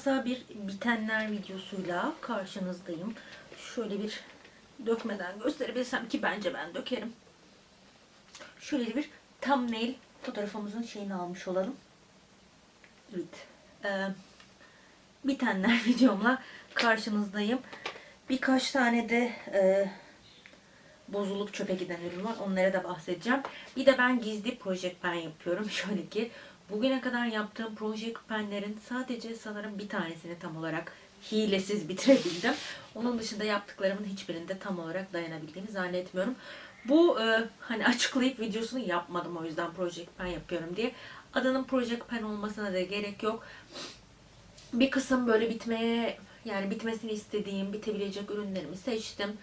Devasa bir bitenler videosuyla karşınızdayım. Şöyle bir dökmeden gösterebilsem ki bence ben dökerim. Şöyle bir thumbnail fotoğrafımızın şeyini almış olalım. Evet. Ee, bitenler videomla karşınızdayım. Birkaç tane de e, bozulup çöpe giden ürün var. Onlara da bahsedeceğim. Bir de ben gizli Project Pen yapıyorum. Şöyle ki bugüne kadar yaptığım Project Pen'lerin sadece sanırım bir tanesini tam olarak hilesiz bitirebildim. Onun dışında yaptıklarımın hiçbirinde tam olarak dayanabildiğini zannetmiyorum. Bu e, hani açıklayıp videosunu yapmadım o yüzden Project Pen yapıyorum diye. Adının Project Pen olmasına da gerek yok. Bir kısım böyle bitmeye yani bitmesini istediğim, bitebilecek ürünlerimi seçtim.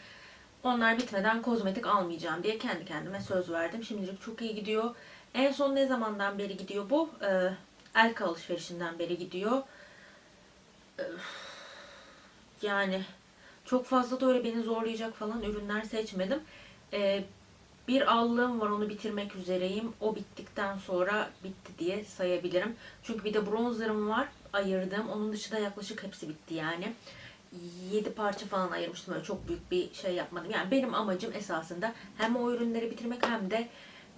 Onlar bitmeden kozmetik almayacağım diye kendi kendime söz verdim. Şimdilik çok iyi gidiyor. En son ne zamandan beri gidiyor bu? Ee, Elka alışverişinden beri gidiyor. Öf. Yani çok fazla da öyle beni zorlayacak falan ürünler seçmedim. Ee, bir allığım var onu bitirmek üzereyim. O bittikten sonra bitti diye sayabilirim. Çünkü bir de bronzerım var ayırdım. Onun dışında yaklaşık hepsi bitti yani. 7 parça falan ayırmıştım. Öyle çok büyük bir şey yapmadım. Yani benim amacım esasında hem o ürünleri bitirmek hem de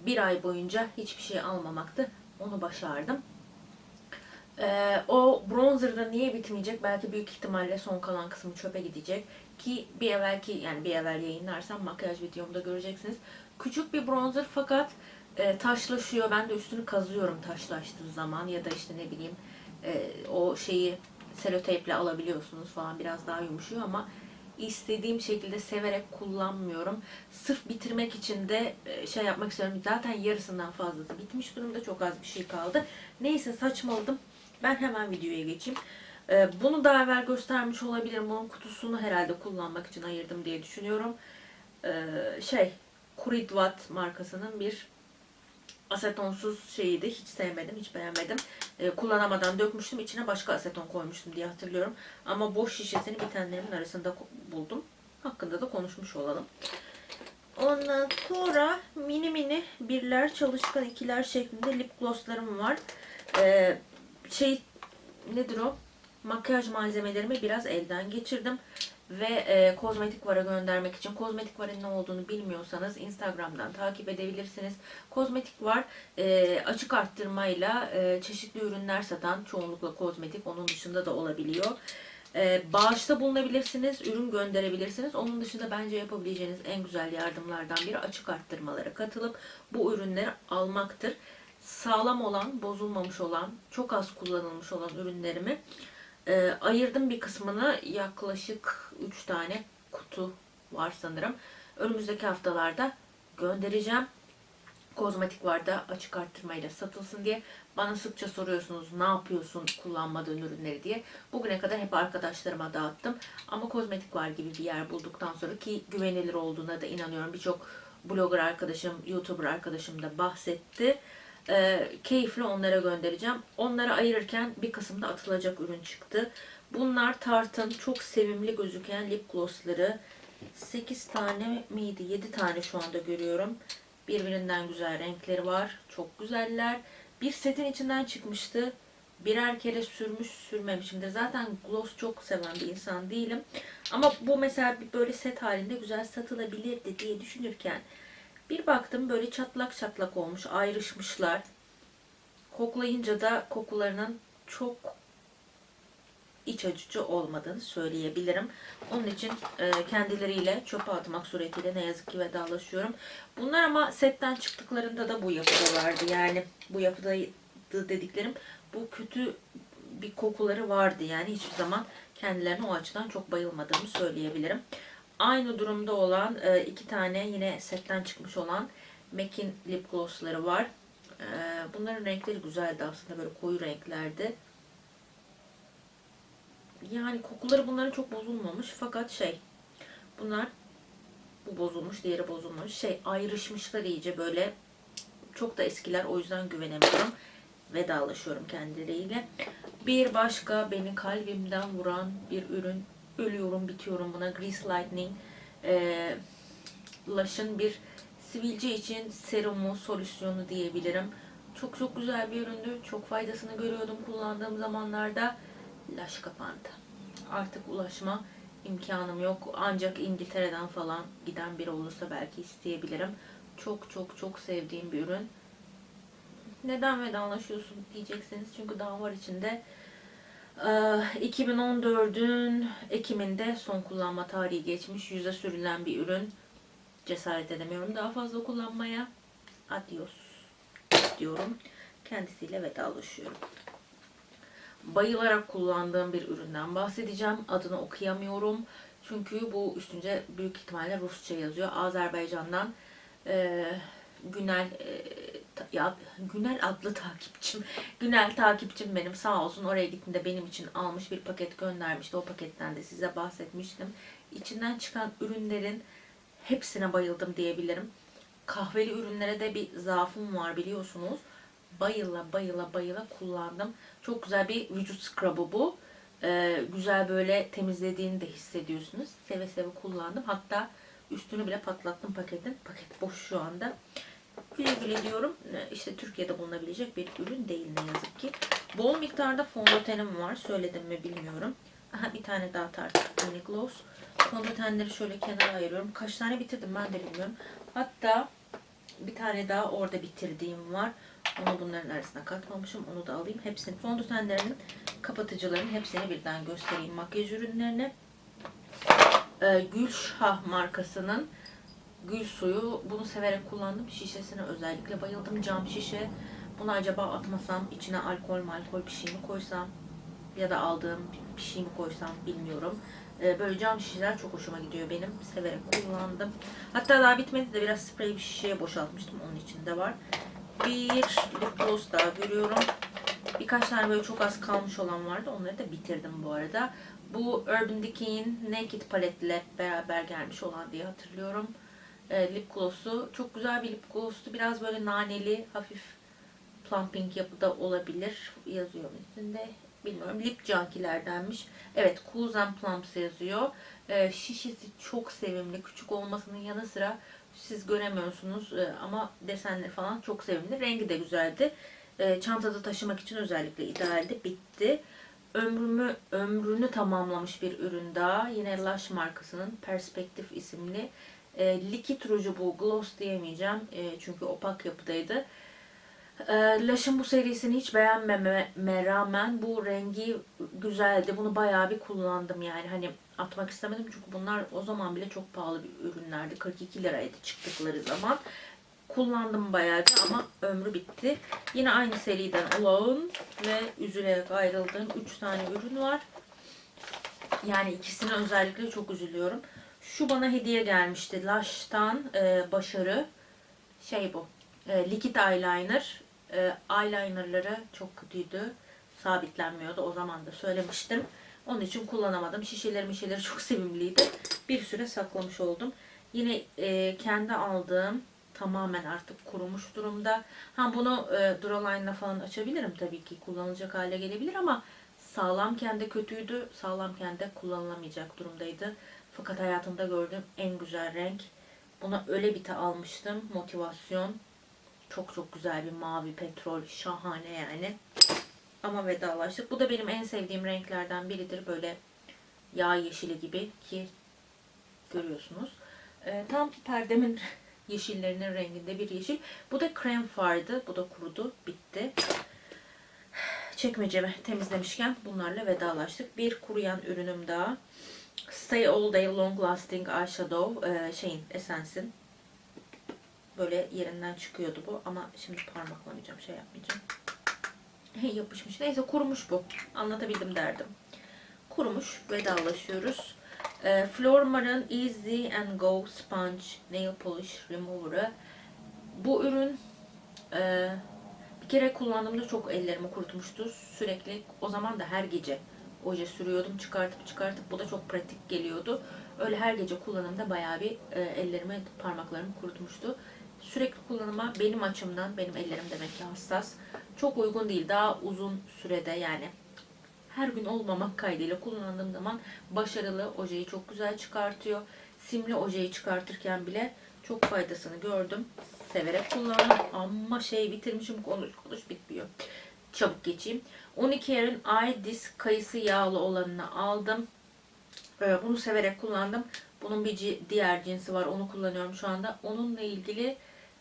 bir ay boyunca hiçbir şey almamaktı. Onu başardım. Ee, o bronzer'da niye bitmeyecek? Belki büyük ihtimalle son kalan kısmı çöpe gidecek. Ki bir evvelki yani bir evvel yayınlarsam makyaj videomda göreceksiniz. Küçük bir bronzer fakat e, taşlaşıyor. Ben de üstünü kazıyorum taşlaştığı zaman ya da işte ne bileyim e, o şeyi seloteyple alabiliyorsunuz falan biraz daha yumuşuyor ama istediğim şekilde severek kullanmıyorum. Sırf bitirmek için de e, şey yapmak istiyorum. Zaten yarısından fazlası bitmiş durumda. Çok az bir şey kaldı. Neyse saçmaladım. Ben hemen videoya geçeyim. E, Bunu daha evvel göstermiş olabilirim. Bunun kutusunu herhalde kullanmak için ayırdım diye düşünüyorum. E, Şey, Kuridvat markasının bir asetonsuz şeyiydi. Hiç sevmedim, hiç beğenmedim. Ee, kullanamadan dökmüştüm. içine başka aseton koymuştum diye hatırlıyorum. Ama boş şişesini bitenlerimin arasında buldum. Hakkında da konuşmuş olalım. Ondan sonra mini mini birler, çalışkan ikiler şeklinde lip glosslarım var. Ee, şey nedir o? Makyaj malzemelerimi biraz elden geçirdim ve e, kozmetik vara göndermek için kozmetik varın ne olduğunu bilmiyorsanız Instagram'dan takip edebilirsiniz. Kozmetik var e, açık arttırmayla e, çeşitli ürünler satan çoğunlukla kozmetik onun dışında da olabiliyor. E, bağışta bulunabilirsiniz, ürün gönderebilirsiniz. Onun dışında bence yapabileceğiniz en güzel yardımlardan biri açık arttırmalara katılıp bu ürünleri almaktır. Sağlam olan, bozulmamış olan, çok az kullanılmış olan ürünlerimi e, ayırdım bir kısmını yaklaşık 3 tane kutu var sanırım. Önümüzdeki haftalarda göndereceğim. Kozmetik var da açık arttırmayla satılsın diye. Bana sıkça soruyorsunuz ne yapıyorsun kullanmadığın ürünleri diye. Bugüne kadar hep arkadaşlarıma dağıttım. Ama kozmetik var gibi bir yer bulduktan sonra ki güvenilir olduğuna da inanıyorum. Birçok blogger arkadaşım, youtuber arkadaşım da bahsetti. Ee, keyifli onlara göndereceğim. Onları ayırırken bir kısımda atılacak ürün çıktı. Bunlar Tarte'ın çok sevimli gözüken lip glossları. 8 tane miydi? 7 tane şu anda görüyorum. Birbirinden güzel renkleri var. Çok güzeller. Bir setin içinden çıkmıştı. Birer kere sürmüş sürmemişimdir. Zaten gloss çok seven bir insan değilim. Ama bu mesela böyle set halinde güzel satılabilirdi diye düşünürken bir baktım böyle çatlak çatlak olmuş, ayrışmışlar. Koklayınca da kokularının çok iç açıcı olmadığını söyleyebilirim. Onun için e, kendileriyle çöpe atmak suretiyle ne yazık ki vedalaşıyorum. Bunlar ama setten çıktıklarında da bu yapıda vardı. Yani bu yapıdaydı dediklerim bu kötü bir kokuları vardı. Yani hiçbir zaman kendilerine o açıdan çok bayılmadığımı söyleyebilirim. Aynı durumda olan e, iki tane yine setten çıkmış olan MAC'in lip glossları var. E, bunların renkleri güzeldi aslında böyle koyu renklerdi. Yani kokuları bunların çok bozulmamış fakat şey bunlar bu bozulmuş diğeri bozulmamış şey ayrışmışlar iyice böyle çok da eskiler o yüzden güvenemiyorum. Vedalaşıyorum kendileriyle. Bir başka beni kalbimden vuran bir ürün ölüyorum bitiyorum buna Grease Lightning e, Lush'ın bir sivilce için serumu solüsyonu diyebilirim. Çok çok güzel bir üründü. Çok faydasını görüyordum kullandığım zamanlarda. Laş kapandı. Artık ulaşma imkanım yok. Ancak İngiltere'den falan giden biri olursa belki isteyebilirim. Çok çok çok sevdiğim bir ürün. Neden vedalaşıyorsun diyeceksiniz. Çünkü daha var içinde. Ee, 2014'ün Ekim'inde son kullanma tarihi geçmiş. Yüze sürülen bir ürün. Cesaret edemiyorum daha fazla kullanmaya. Adios diyorum. Kendisiyle vedalaşıyorum. Bayılarak kullandığım bir üründen bahsedeceğim. Adını okuyamıyorum. Çünkü bu üstünce büyük ihtimalle Rusça yazıyor. Azerbaycan'dan e, Günel e, ya, Günel adlı takipçim. Günel takipçim benim sağ olsun oraya gittiğinde benim için almış bir paket göndermişti. O paketten de size bahsetmiştim. İçinden çıkan ürünlerin hepsine bayıldım diyebilirim. Kahveli ürünlere de bir zaafım var biliyorsunuz. Bayıla bayıla bayıla kullandım. Çok güzel bir vücut scrub'u bu. Ee, güzel böyle temizlediğini de hissediyorsunuz. Seve seve kullandım. Hatta üstünü bile patlattım paketin. Paket boş şu anda. Güle diyorum. İşte Türkiye'de bulunabilecek bir ürün değil ne yazık ki. Bol miktarda fondötenim var. Söyledim mi bilmiyorum. Aha bir tane daha Tarte Mini Gloss. Fondötenleri şöyle kenara ayırıyorum. Kaç tane bitirdim ben de bilmiyorum. Hatta bir tane daha orada bitirdiğim var. Onu bunların arasına katmamışım. Onu da alayım. Hepsini fondötenlerinin kapatıcıların hepsini birden göstereyim. Makyaj ürünlerini. Ee, Gülşah markasının gül suyu. Bunu severek kullandım. Şişesine özellikle bayıldım. Cam şişe. Bunu acaba atmasam içine alkol malkol bir şey mi koysam ya da aldığım bir şey mi koysam bilmiyorum. Ee, böyle cam şişeler çok hoşuma gidiyor benim. Severek kullandım. Hatta daha bitmedi de biraz sprey bir şişeye boşaltmıştım. Onun içinde var. Bir lip gloss daha görüyorum. Birkaç tane böyle çok az kalmış olan vardı. Onları da bitirdim bu arada. Bu Urban Decay'in Naked paletle beraber gelmiş olan diye hatırlıyorum. Ee, lip gloss'u. Çok güzel bir lip gloss'tu. Biraz böyle naneli, hafif plumping yapıda olabilir. Yazıyor üstünde. Bilmiyorum. Lip Junkie'lerdenmiş. Evet. Cools and Plumps yazıyor. Ee, şişesi çok sevimli. Küçük olmasının yanı sıra siz göremiyorsunuz ee, ama desenleri falan çok sevimli. Rengi de güzeldi. Ee, çantada taşımak için özellikle idealdi. Bitti. Ömrümü ömrünü tamamlamış bir ürün daha. Yine Lush markasının Perspective isimli e, likit ruju bu. Gloss diyemeyeceğim. E, çünkü opak yapıdaydı. E, Lush'ın bu serisini hiç beğenmeme rağmen bu rengi güzeldi. Bunu bayağı bir kullandım yani. Hani atmak istemedim çünkü bunlar o zaman bile çok pahalı bir ürünlerdi. 42 liraydı çıktıkları zaman. Kullandım bayağı ama ömrü bitti. Yine aynı seriden olan ve üzülerek ayrıldığım 3 tane ürün var. Yani ikisine özellikle çok üzülüyorum. Şu bana hediye gelmişti. Lush'tan e, başarı. Şey bu. E, likit eyeliner. E, eyelinerları çok kötüydü. Sabitlenmiyordu. O zaman da söylemiştim. Onun için kullanamadım. Şişeleri mişeleri çok sevimliydi. Bir süre saklamış oldum. Yine e, kendi aldığım tamamen artık kurumuş durumda. Ha bunu e, Duraline'la falan açabilirim tabii ki. Kullanılacak hale gelebilir ama sağlamken de kötüydü. Sağlamken de kullanılamayacak durumdaydı. Fakat hayatımda gördüğüm en güzel renk. Buna öyle bite almıştım. Motivasyon. Çok çok güzel bir mavi petrol. Şahane yani. Ama vedalaştık. Bu da benim en sevdiğim renklerden biridir. Böyle yağ yeşili gibi ki görüyorsunuz. Ee, tam perdemin yeşillerinin renginde bir yeşil. Bu da krem fardı. Bu da kurudu. Bitti. Çekmecemi temizlemişken bunlarla vedalaştık. Bir kuruyan ürünüm daha. Stay All Day Long Lasting Eyeshadow e, şeyin Essence'in böyle yerinden çıkıyordu bu ama şimdi parmaklamayacağım şey yapmayacağım. Yapışmış. Neyse kurumuş bu. Anlatabildim derdim. Kurumuş. Vedalaşıyoruz. E, Flormar'ın Easy and Go Sponge Nail Polish Remover'ı. Bu ürün e, bir kere kullandığımda çok ellerimi kurutmuştu. Sürekli o zaman da her gece oje sürüyordum. Çıkartıp çıkartıp bu da çok pratik geliyordu. Öyle her gece kullanımda bayağı bir e, ellerimi, parmaklarımı kurutmuştu. Sürekli kullanıma benim açımdan, benim ellerim demek ki hassas. Çok uygun değil. Daha uzun sürede yani her gün olmamak kaydıyla kullandığım zaman başarılı. Ojeyi çok güzel çıkartıyor. Simli ojeyi çıkartırken bile çok faydasını gördüm. severek kullandım. Ama şey bitirmişim konuş konuş bitmiyor. Çabuk geçeyim. 12 yerin Eye Disk kayısı yağlı olanını aldım. Ee, Bunu severek kullandım. Bunun bir diğer cinsi var. Onu kullanıyorum şu anda. Onunla ilgili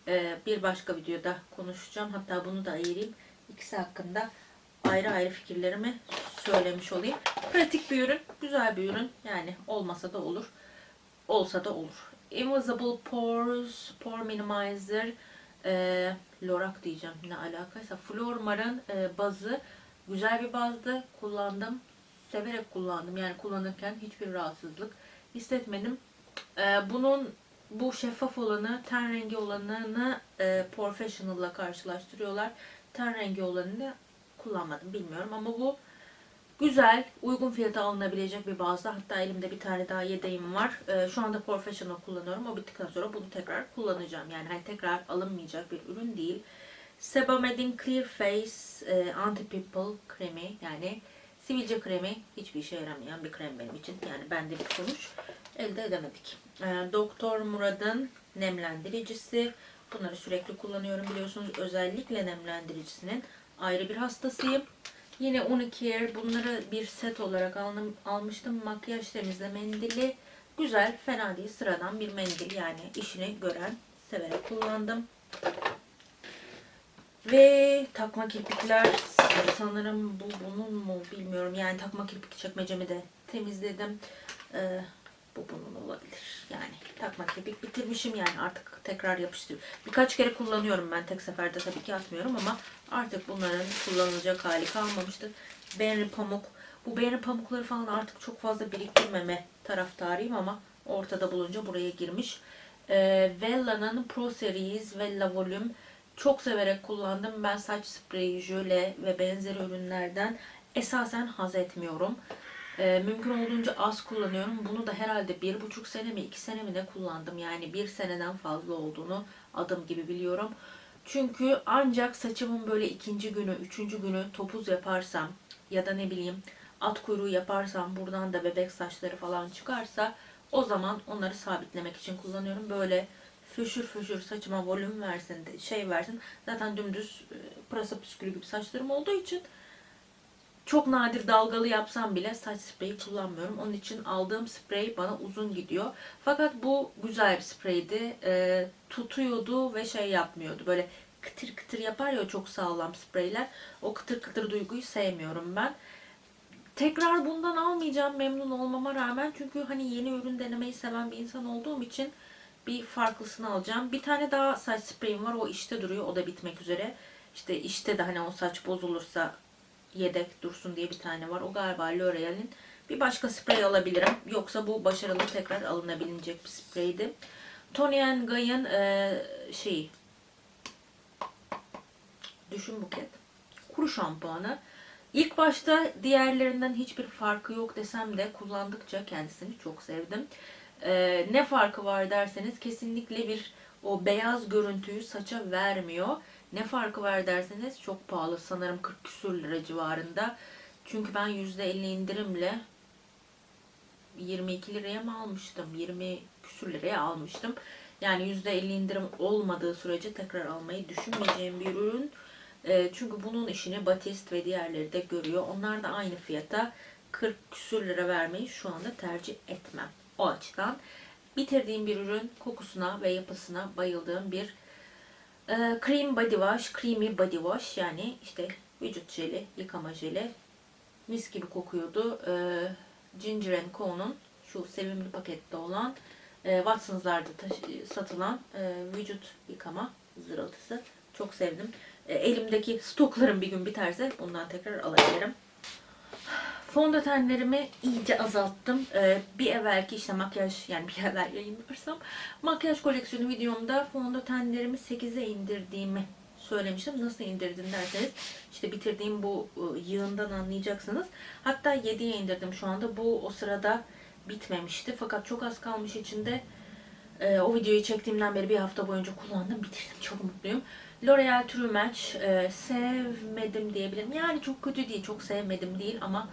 e, bir başka videoda konuşacağım. Hatta bunu da ayırayım. İkisi hakkında ayrı ayrı fikirlerimi söylemiş olayım. Pratik bir ürün. Güzel bir ürün. Yani olmasa da olur. Olsa da olur. Invisible Pores Pore Minimizer e, Lorac diyeceğim ne alakaysa. Flormar'ın e, bazı güzel bir bazdı. Kullandım. Severek kullandım. Yani kullanırken hiçbir rahatsızlık hissetmedim. E, bunun bu şeffaf olanı, ten rengi olanını e, Professional'la karşılaştırıyorlar. Ten rengi olanını kullanmadım bilmiyorum ama bu güzel, uygun fiyata alınabilecek bir bazda. Hatta elimde bir tane daha yedeğim var. Ee, şu anda Professional kullanıyorum. O bittikten sonra bunu tekrar kullanacağım. Yani hani tekrar alınmayacak bir ürün değil. Sebamed'in Clear Face e, Anti Pimple kremi yani sivilce kremi hiçbir işe yaramayan bir krem benim için. Yani bende bir sonuç elde edemedik. Ee, Doktor Murad'ın nemlendiricisi. Bunları sürekli kullanıyorum biliyorsunuz. Özellikle nemlendiricisinin ayrı bir hastasıyım. Yine 12 yer bunları bir set olarak almıştım. Makyaj temizle mendili. Güzel, fena değil. Sıradan bir mendil yani işini gören, severek kullandım. Ve takma kirpikler sanırım bu bunun mu bilmiyorum. Yani takma kirpik çekmecemi de temizledim. Ee, bu bunun olabilir. Yani takma kirpik bitirmişim yani artık tekrar yapıştırıyorum. Birkaç kere kullanıyorum ben tek seferde tabii ki atmıyorum ama artık bunların kullanılacak hali kalmamıştı. Benri pamuk. Bu benri pamukları falan artık çok fazla biriktirmeme taraftarıyım ama ortada bulunca buraya girmiş. Ee, Vella'nın Pro Series Vella Volume çok severek kullandım. Ben saç spreyi, jöle ve benzeri ürünlerden esasen haz etmiyorum. Ee, mümkün olduğunca az kullanıyorum. Bunu da herhalde bir buçuk sene mi iki sene mi ne kullandım. Yani bir seneden fazla olduğunu adım gibi biliyorum. Çünkü ancak saçımın böyle ikinci günü, üçüncü günü topuz yaparsam ya da ne bileyim at kuyruğu yaparsam buradan da bebek saçları falan çıkarsa o zaman onları sabitlemek için kullanıyorum. Böyle föşür föşür saçıma volüm versin, de- şey versin. Zaten dümdüz e, pırasa püskülü gibi saçlarım olduğu için çok nadir dalgalı yapsam bile saç spreyi kullanmıyorum. Onun için aldığım sprey bana uzun gidiyor. Fakat bu güzel bir spreydi. Ee, tutuyordu ve şey yapmıyordu. Böyle kıtır kıtır yapar ya çok sağlam spreyler. O kıtır kıtır duyguyu sevmiyorum ben. Tekrar bundan almayacağım memnun olmama rağmen. Çünkü hani yeni ürün denemeyi seven bir insan olduğum için bir farklısını alacağım. Bir tane daha saç spreyim var. O işte duruyor. O da bitmek üzere. İşte işte de hani o saç bozulursa yedek dursun diye bir tane var. O galiba L'Oreal'in. Bir başka sprey alabilirim. Yoksa bu başarılı tekrar alınabilecek bir spreydi. Tony Guy'ın e, şeyi Düşün Buket. Kuru şampuanı. İlk başta diğerlerinden hiçbir farkı yok desem de kullandıkça kendisini çok sevdim. E, ne farkı var derseniz kesinlikle bir o beyaz görüntüyü saça vermiyor. Ne farkı var derseniz çok pahalı. Sanırım 40 küsür lira civarında. Çünkü ben %50 indirimle 22 liraya mı almıştım? 20 küsür liraya almıştım. Yani %50 indirim olmadığı sürece tekrar almayı düşünmeyeceğim bir ürün. E, çünkü bunun işini Batist ve diğerleri de görüyor. Onlar da aynı fiyata 40 küsür lira vermeyi şu anda tercih etmem. O açıdan bitirdiğim bir ürün kokusuna ve yapısına bayıldığım bir e, cream body wash, creamy body wash yani işte vücut jeli, yıkama jeli mis gibi kokuyordu. E, Ginger Co'nun şu sevimli pakette olan e, Watson's'larda satılan e, vücut yıkama zırıltısı. Çok sevdim. E, elimdeki stoklarım bir gün biterse bundan tekrar alabilirim. Fondötenlerimi iyice azalttım. Ee, bir evvelki işte makyaj yani bir evvel yayınlarsam makyaj koleksiyonu videomda fondötenlerimi 8'e indirdiğimi söylemiştim. Nasıl indirdim derseniz işte bitirdiğim bu ı, yığından anlayacaksınız. Hatta 7'ye indirdim şu anda. Bu o sırada bitmemişti. Fakat çok az kalmış içinde. Ee, o videoyu çektiğimden beri bir hafta boyunca kullandım. Bitirdim. Çok mutluyum. L'Oreal True Match e, sevmedim diyebilirim. Yani çok kötü değil, çok sevmedim değil ama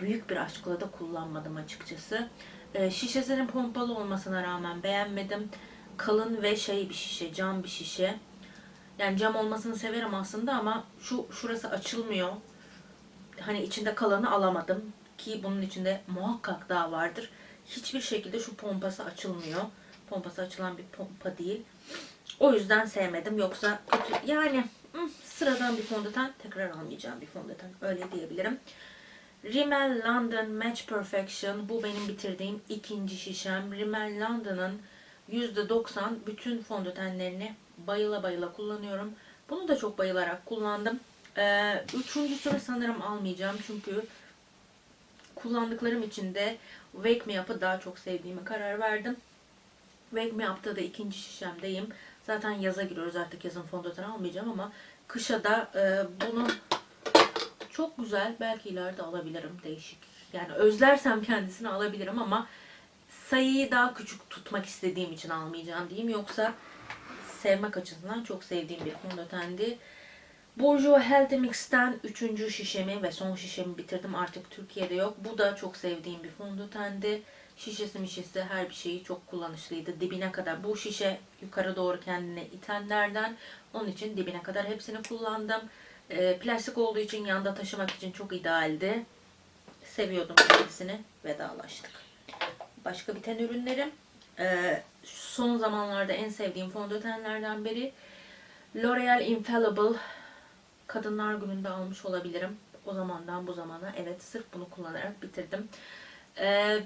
büyük bir aşkla da kullanmadım açıkçası. E, şişesinin pompalı olmasına rağmen beğenmedim. kalın ve şey bir şişe, cam bir şişe. Yani cam olmasını severim aslında ama şu şurası açılmıyor. Hani içinde kalanı alamadım ki bunun içinde muhakkak daha vardır. Hiçbir şekilde şu pompası açılmıyor. Pompası açılan bir pompa değil. O yüzden sevmedim. Yoksa kötü yani sıradan bir fondöten tekrar almayacağım bir fondöten. Öyle diyebilirim. Rimmel London Match Perfection. Bu benim bitirdiğim ikinci şişem. Rimmel London'ın %90 bütün fondötenlerini bayıla bayıla kullanıyorum. Bunu da çok bayılarak kullandım. Ee, üçüncüsünü sanırım almayacağım. Çünkü kullandıklarım için de Wake Me Up'ı daha çok sevdiğime karar verdim. Wake Me Up'ta da ikinci şişemdeyim. Zaten yaza giriyoruz artık yazın fondöten almayacağım ama kışa da e, bunu çok güzel. Belki ileride alabilirim. Değişik. Yani özlersem kendisini alabilirim ama sayıyı daha küçük tutmak istediğim için almayacağım diyeyim. Yoksa sevmek açısından çok sevdiğim bir fondötendi. Bourjois Healthy Mix'ten 3. şişemi ve son şişemi bitirdim. Artık Türkiye'de yok. Bu da çok sevdiğim bir fondötendi. Şişesi mişesi her bir şeyi çok kullanışlıydı. Dibine kadar. Bu şişe yukarı doğru kendine itenlerden. Onun için dibine kadar hepsini kullandım. Ee, plastik olduğu için yanda taşımak için çok idealdi. Seviyordum kendisini. Vedalaştık. Başka biten ürünlerim. Ee, son zamanlarda en sevdiğim fondötenlerden biri. L'Oreal Infallible Kadınlar Günü'nde almış olabilirim. O zamandan bu zamana evet sırf bunu kullanarak bitirdim. Ee,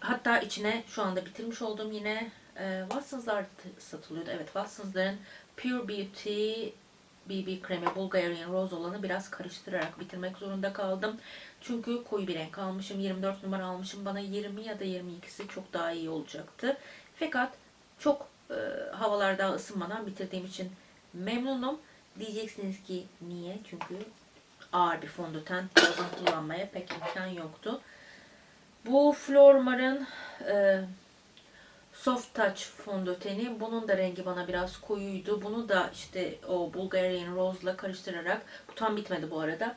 hatta içine şu anda bitirmiş olduğum yine e, Watsons'lar satılıyordu. Evet Watsons'ların Pure Beauty BB kremi Bulgarian Rose olanı biraz karıştırarak bitirmek zorunda kaldım. Çünkü koyu bir renk almışım. 24 numara almışım. Bana 20 ya da 22'si çok daha iyi olacaktı. Fakat çok e, havalar daha ısınmadan bitirdiğim için memnunum. Diyeceksiniz ki niye? Çünkü ağır bir fondöten kullanmaya pek imkan yoktu. Bu Flormar'ın e, Soft Touch fondöteni. Bunun da rengi bana biraz koyuydu. Bunu da işte o Bulgarian Rose'la karıştırarak, bu tam bitmedi bu arada.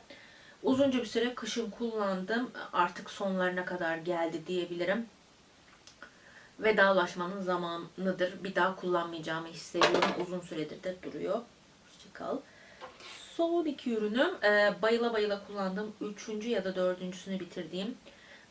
Uzunca bir süre kışın kullandım. Artık sonlarına kadar geldi diyebilirim. Vedalaşmanın zamanıdır. Bir daha kullanmayacağımı hissediyorum. Uzun süredir de duruyor. Hoşçakal. Son iki ürünüm. bayıla bayıla kullandığım üçüncü ya da dördüncüsünü bitirdiğim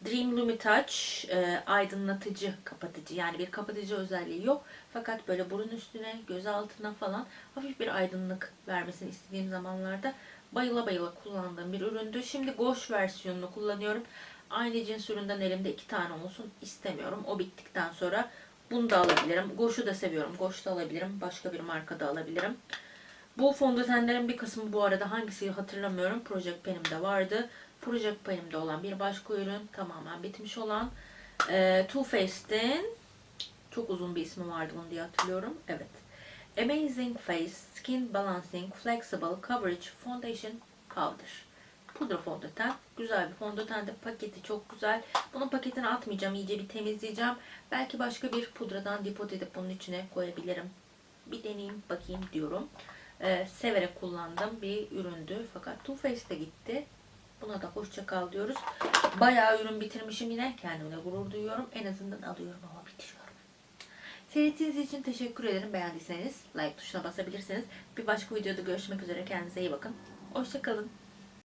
Dream Lumi Touch e, aydınlatıcı kapatıcı. Yani bir kapatıcı özelliği yok. Fakat böyle burun üstüne, göz altına falan hafif bir aydınlık vermesini istediğim zamanlarda bayıla bayıla kullandığım bir üründü. Şimdi Gosh versiyonunu kullanıyorum. Aynı cins üründen elimde iki tane olsun istemiyorum. O bittikten sonra bunu da alabilirim. Gosh'u da seviyorum. Gosh da alabilirim. Başka bir marka da alabilirim. Bu fondötenlerin bir kısmı bu arada hangisi hatırlamıyorum. Project Pen'imde vardı. Project Pen'imde olan bir başka ürün tamamen bitmiş olan e, Too Faced'in çok uzun bir ismi vardı bunu diye hatırlıyorum. Evet. Amazing Face Skin Balancing Flexible Coverage Foundation Powder. Pudra fondöten. Güzel bir fondöten de paketi çok güzel. Bunun paketini atmayacağım. iyice bir temizleyeceğim. Belki başka bir pudradan dipot edip bunun içine koyabilirim. Bir deneyeyim bakayım diyorum. Ee, severek kullandığım bir üründü. Fakat Too Faced de gitti. Buna da hoşça kal diyoruz. Bayağı ürün bitirmişim yine. Kendimle gurur duyuyorum. En azından alıyorum ama bitiriyorum. Seyrettiğiniz için teşekkür ederim. Beğendiyseniz like tuşuna basabilirsiniz. Bir başka videoda görüşmek üzere. Kendinize iyi bakın. Hoşça kalın.